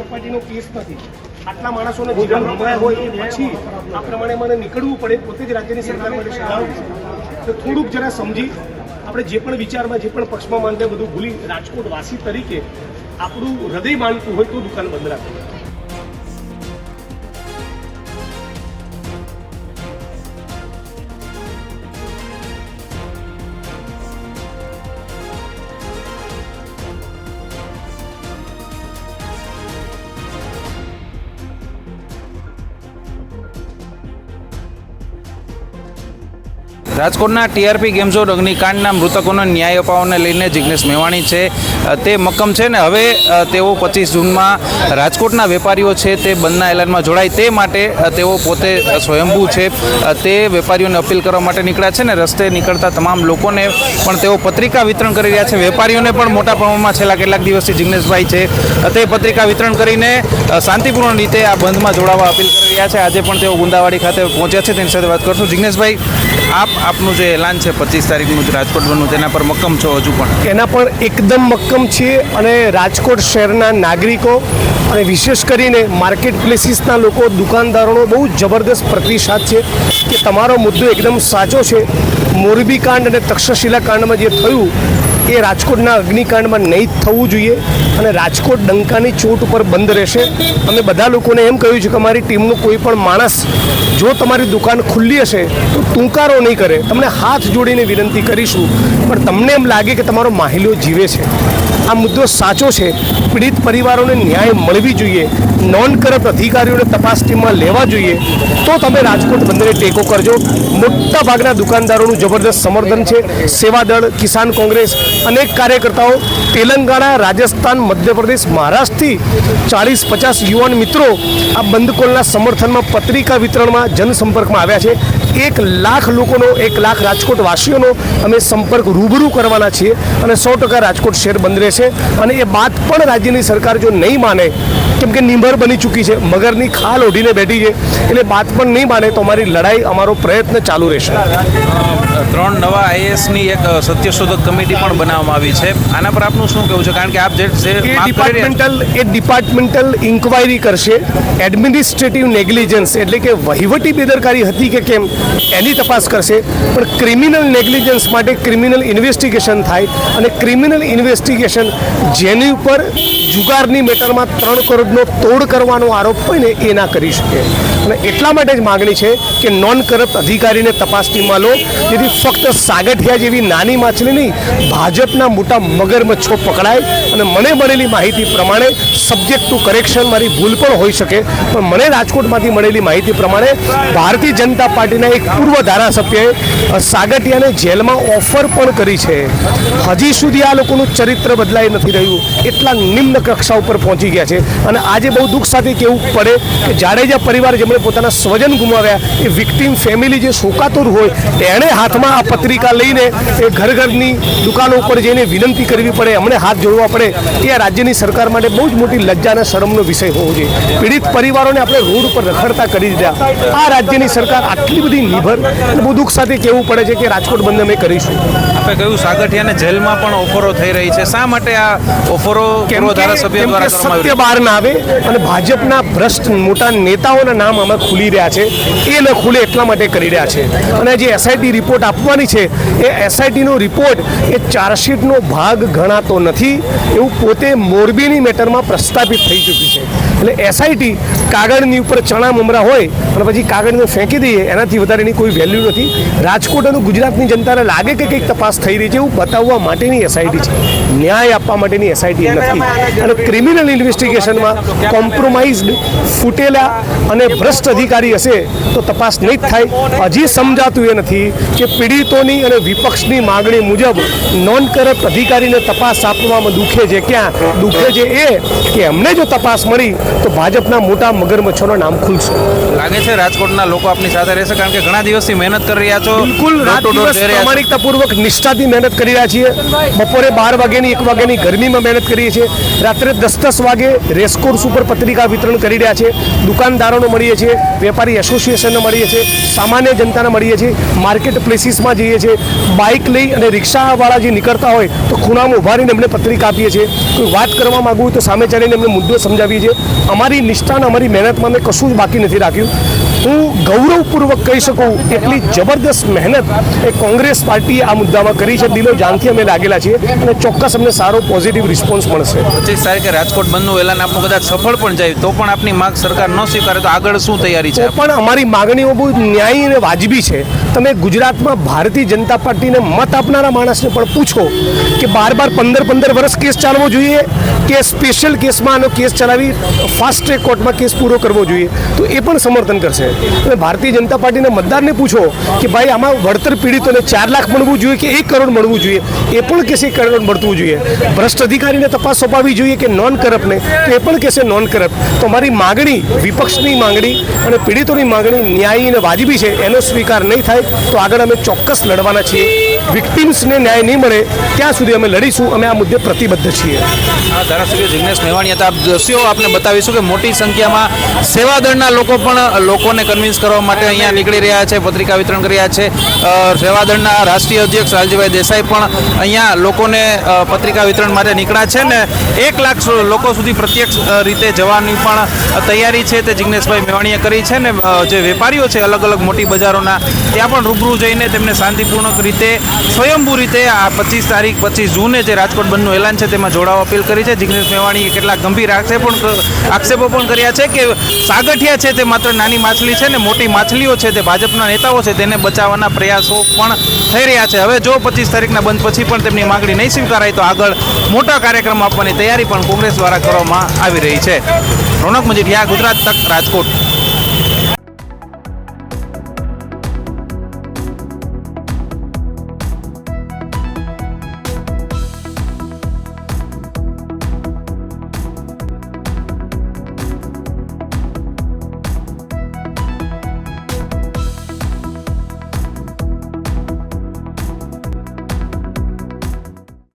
સપાટીનો કેસ નથી. આટલા માણસોને જીવન ગુમાયા હોય પછી આ પ્રમાણે મને નીકળવું પડે, પોતે જ રાજ્યની સરકાર માટે શીખવાડું તો થોડુંક જરા સમજી, આપણે જે પણ વિચારમાં, જે પણ પક્ષમાં માનતા બધું ભૂલી રાજકોટ વાસી તરીકે આપણું હૃદય માનતું હોય તો દુકાન બંધ રાખવું રાજકોટના ટીઆરપી ગેમ ઝોન અગ્નિકાંડના મૃતકોનો ન્યાય અપાવવાને લઈને જિગ્નેશ મેવાણી છે. તે મક્કમ છે ને હવે તેઓ પચીસ જૂનમાં રાજકોટના વેપારીઓ છે, તે બંધના એલાનમાં જોડાય તે માટે તેઓ પોતે સ્વયંભૂ છે. તે વેપારીઓને અપીલ કરવા માટે નીકળ્યા છે ને રસ્તે નીકળતા તમામ લોકોને પણ તેઓ પત્રિકા વિતરણ કરી રહ્યા છે. વેપારીઓને પણ મોટા પ્રમાણમાં છેલ્લા કેટલાક દિવસથી જિગ્નેશભાઈ છે. તે પત્રિકા વિતરણ કરીને શાંતિપૂર્ણ રીતે આ બંધમાં જોડાવા અપીલ કરી રહ્યા છે. આજે પણ તેઓ ગુંદાવાડી ખાતે પહોંચ્યા છે. તેની સાથે વાત કરશું. જિજ્ઞેશભાઈ આપ આપનું જે એલાન છે પચીસ તારીખનું જે રાજકોટ બનવું, તેના પર મક્કમ છો હજુ પણ? એના પણ એકદમ મક્કમ છીએ અને રાજકોટ શહેરના નાગરિકો અને વિશેષ કરીને માર્કેટ પ્લેસીસના લોકો, દુકાનદારોનો બહુ જબરદસ્ત પ્રતિસાદ છે કે તમારો મુદ્દો એકદમ સાચો છે. મોરબી કાંડ અને તક્ષશિલા કાંડમાં જે થયું એ રાજકોટના અગ્નિકાંડમાં નહીં થવું જોઈએ અને રાજકોટ ડંકાની ચોટ ઉપર બંધ રહેશે. અમે બધા લોકોને એમ કહ્યું છે કે અમારી ટીમનો કોઈ પણ માણસ જો તમારી દુકાન ખુલ્લી હશે તો ટૂંકારો નહીં કરે. તમને હાથ જોડીને વિનંતી કરીશું, પણ તમને એમ લાગે કે તમારો માહિલો જીવે છે. આ મુદ્દો સાચો છે. પીડિત પરિવારોને ન્યાય મળવી જોઈએ. નોન કરપ્ટ અધિકારીઓને તપાસ ટીમમાં લેવા જોઈએ, તો તમે રાજકોટ બંદરે ટેકો કરજો. મોટા ભાગના દુકાનદારોનું જબરદસ્ત સમર્થન છે. સેવાદળ, કિસાન કોંગ્રેસ, અનેક કાર્યકર્તાઓ તેલંગાણા, રાજસ્થાન, મધ્યપ્રદેશ, મહારાષ્ટ્રથી ચાલીસ પચાસ યુવાન મિત્રો આ બંધકોલના સમર્થનમાં પત્રિકા વિતરણમાં જનસંપર્કમાં આવ્યા છે. એક લાખ લોકોનો એક લાખ રાજકોટ વાસીઓનો અમે સંપર્ક રૂબરૂ કરવાના છીએ અને સો ટકા રાજકોટ શહેર બંધ રહેશે. અને એ બાદ પણ રાજ્યની સરકાર જો નહીં માને કેમ કે નિંભર બની ચૂકી છે મગરની ખાલ ઓઢીને બેઠી છે એટલે બાદ પણ નહીં માને તો અમારી લડાઈ અમારો પ્રયત્ન ચાલુ રહેશે. ત્રણ નવા આઈએએસની એક સત્યશોધક કમિટી પણ બનાવવામાં આવી છે. આના પર આપનું શું કહેવું છે? કારણ કે આપ જે ડિપાર્ટમેન્ટલ એ ડિપાર્ટમેન્ટલ ઇન્ક્વાયરી કરશે. એડમિનિસ્ટ્રેટિવ નેગ્લિજન્સ એટલે કે વહીવટી બેદરકારી હતી કે કેમ? એની તપાસ કરશે. પણ ક્રિમિનલ નેગ્લિજન્સ માટે ક્રિમિનલ ઇન્વેસ્ટિગેશન થાય અને ક્રિમિનલ ઇન્વેસ્ટિગેશન જેની ઉપર જુગારની મેટરમાં ત્રણ કરોડનો તોડ કરવાનો આરોપ હોય ને એ ના કરી શકે. અને એટલા માટે જ માગણી છે કે નોન કરપ્ટ અધિકારીને તપાસ ટીમમાં લો જેથી ફક્ત સાગઠિયા જેવી નાની માછલી નહીં, ભાજપના મોટા મગરમચ્છો પકડાય અને મને મળેલી માહિતી પ્રમાણે સબ્જેક્ટ ટુ કરેક્શન મારી ભૂલ પણ હોઈ શકે. પણ મને રાજકોટમાંથી મળેલી માહિતી પ્રમાણે ભારતીય જનતા પાર્ટીના એક પૂર્વ ધારાસભ્યએ સાગઠિયાને જેલમાં ઓફર પણ કરી છે. હજી સુધી આ લોકોનું ચરિત્ર બદલાઈ નથી રહ્યું. એટલા નિમ્ન કક્ષા ઉપર પહોંચી ગયા છે. અને આજે બહુ દુઃખ સાથે કહેવું પડે કે જાડેજા પરિવાર જેમણે પોતાના સ્વજન ગુમાવ્યા, એ વિક્ટીમ ફેમિલી જે શોકાતુર હોય એણે હાથમાં આ પત્રિકા લઈને એ ઘર ઘરની દુકાનો ઉપર જઈને વિનંતી કરવી પડે, અમને હાથ જોડવા પડે. એ આ રાજ્યની સરકાર માટે બહુ જ મોટી લજ્જા અને શરમનો વિષય હોવો જોઈએ. પીડિત પરિવારોને આપણે રોડ ઉપર રખડતા કરી દીધા. આ રાજ્યની સરકાર આટલી બધી અને બહુ દુઃખ સાથે કહેવું પડે છે કે રાજકોટ બંધ અમે કરીશું. આપણે કહ્યું સાગઠિયાને જેલમાં પણ ઓફરો થઈ રહી છે. શા માટે આ ઓફરો કેમ ધારાસભ્ય દ્વારા સત્ય બહાર ના આવે અને ભાજપના ભ્રષ્ટ મોટા નેતાઓના નામ આમાં ખુલી રહ્યા છે. એ ન ખુલે એટલા માટે કરી રહ્યા છે. અને જે એસઆઈટી રિપોર્ટ આપવાની છે એ એસઆઈટીનો રિપોર્ટ એ ચાર્જશીટનો ભાગ ગણાતો નથી. એવું પોતે મોરબીની મેટરમાં પ્રસ્થાપિત થઈ ચૂક્યું છે. એટલે એસઆઈટી કાગળની ઉપર ચણા મમરા હોય અને પછી કાગળને ફેંકી દઈએ, એનાથી વધારે એની કોઈ વેલ્યુ નથી. રાજકોટ અને ગુજરાતની જનતાને લાગે કે કંઈક તપાસ થઈ રહી છે એવું બતાવવા માટેની એસઆઈટી છે. ન્યાય આપવા માટેની એસઆઈટી નથી. અને ક્રિમિનલ ઇન્વેસ્ટિગેશનમાં કોમ્પ્રોમાઇઝડ ફૂટેલા અને ભ્રષ્ટ અધિકારી હશે તો તપાસ નહીં જ થાય. હજી સમજાતું એ નથી કે પીડિતોની અને વિપક્ષની માગણી મુજબ નોન કરપ્ટ અધિકારીને તપાસ આપવામાં દુખે છે ક્યાં? દુખે છે એ કે એમને જો તપાસ મળી તો ભાજપના મોટા મગરમચ્છોના નામ ખુલશે. લાગે છે રાજકોટના લોકો આપની સાથે રહેશે કારણ કે ઘણા દિવસથી મહેનત કરી રહ્યા છો. બિલકુલ. પ્રામાણિકતાપૂર્વક નિષ્ઠાથી મહેનત કરી રહ્યા છીએ. બપોરે બાર વાગ્યાની એક વાગ્યાની ગરમીમાં મહેનત કરીએ છીએ. રાત્રે દસ દસ વાગે રેસકોર્સ ઉપર પત્રિકા વિતરણ કરી રહ્યા છે. દુકાનદારોને મળીએ છીએ વેપારી એસોસિએશનને મળીએ છીએ સામાન્ય જનતાને મળીએ છીએ માર્કેટ પ્લેસીસમાં જઈએ છીએ. બાઇક લઈ અને રિક્ષાવાળા જે નીકળતા હોય તો ખૂણામાં ઊભા રહીને એમને પત્રિકા આપીએ છીએ. કોઈ વાત કરવા માગવું હોય તો સામે ચાલીને એમને મુદ્દો સમજાવીએ છીએ. અમારી નિષ્ઠા અને અમારી મહેનતમાં મેં કશું જ બાકી નથી રાખ્યું. હું ગૌરવપૂર્વક કહી શકું એટલી જબરદસ્ત મહેનત એ કોંગ્રેસ પાર્ટીએ આ મુદ્દામાં કરી છે. દિલો જાનથી અમે લાગેલા છીએ અને ચોક્કસ અમને સારો પોઝિટિવ રિસ્પોન્સ મળશે. પચીસ તારીખે રાજકોટ બંધનું એલાન આપનું કદાચ સફળ પણ જાય તો પણ આપની માંગ સરકાર ન સ્વીકારે તો આગળ શું તૈયારી છે? પણ અમારી માગણીઓ બહુ ન્યાયી અને વાજબી છે. તમે ગુજરાતમાં ભારતીય જનતા પાર્ટીને મત આપનારા માણસને પણ પૂછો કે બાર બાર પંદર પંદર વર્ષ કેસ ચાલવો જોઈએ કે સ્પેશિયલ કેસમાં આનો કેસ ચલાવી ફાસ્ટ ટ્રેક કોર્ટમાં કેસ પૂરો કરવો જોઈએ? તો એ પણ સમર્થન કરશે. અને ભારતીય જનતા પાર્ટીના મતદારને પૂછો કે ભાઈ, આમાં વળતર પીડિતોને ચાર લાખ મળવું જોઈએ કે એક કરોડ મળવું જોઈએ? એ પણ કહેશે કરોડ મળવું જોઈએ. ભ્રષ્ટ અધિકારીને તપાસ સોંપાવી જોઈએ કે નોન કરપ્ટને તો એ પણ કહેશે નોન કરપ્ટ તો અમારી માગણી, વિપક્ષની માગણી અને પીડિતોની માગણી ન્યાયી અને વાજબી છે. એનો સ્વીકાર નહીં થાય તો આગળ અમે ચોક્કસ લડવાના છીએ. વિક્ટિમ્સને ન્યાય નહીં મળે, ત્યાં સુધી અમે લડીશું. અમે આ મુદ્દે પ્રતિબદ્ધ છીએ. આ ધારાસભ્ય જિગ્નેશ મેવાણી હતા. આપ દ્રશ્યો આપને બતાવીશું કે મોટી સંખ્યામાં સેવાદળના લોકો પણ લોકોને કન્વિન્સ કરવા માટે અહીંયા નીકળી રહ્યા છે, પત્રિકા વિતરણ કરી રહ્યા છે. સેવાદળના રાષ્ટ્રીય અધ્યક્ષ લાલજીભાઈ દેસાઈ પણ અહીંયા લોકોને પત્રિકા વિતરણ માટે નીકળ્યા છે ને એક લાખ લોકો સુધી પ્રત્યક્ષ રીતે જવાની પણ તૈયારી છે તે જિગ્નેશભાઈ મેવાણીએ કરી છે ને જે વેપારીઓ છે અલગ અલગ મોટી બજારોના, ત્યાં પણ રૂબરૂ જઈને તેમને શાંતિપૂર્ણક રીતે, સ્વયંભૂ રીતે આ પચીસ તારીખ, પચીસ જૂને જે રાજકોટ બંધનું એલાન છે તેમાં જોડાવા અપીલ કરી છે. જિગ્નેશ મેવાણીએ કેટલાક ગંભીર આક્ષેપો આક્ષેપો પણ કર્યા છે કે સાગઠિયા છે તે માત્ર નાની માછલી છે ને મોટી માછલીઓ છે તે ભાજપના નેતાઓ છે તેને બચાવવાના પ્રયાસો પણ થઈ રહ્યા છે. હવે જો પચીસ તારીખના બંધ પછી પણ તેમની માગણી નહીં સ્વીકારાય તો આગળ મોટા કાર્યક્રમ આપવાની તૈયારી પણ કોંગ્રેસ દ્વારા કરવામાં આવી રહી છે. રોનક મજીઠિયા, ગુજરાત તક, રાજકોટ.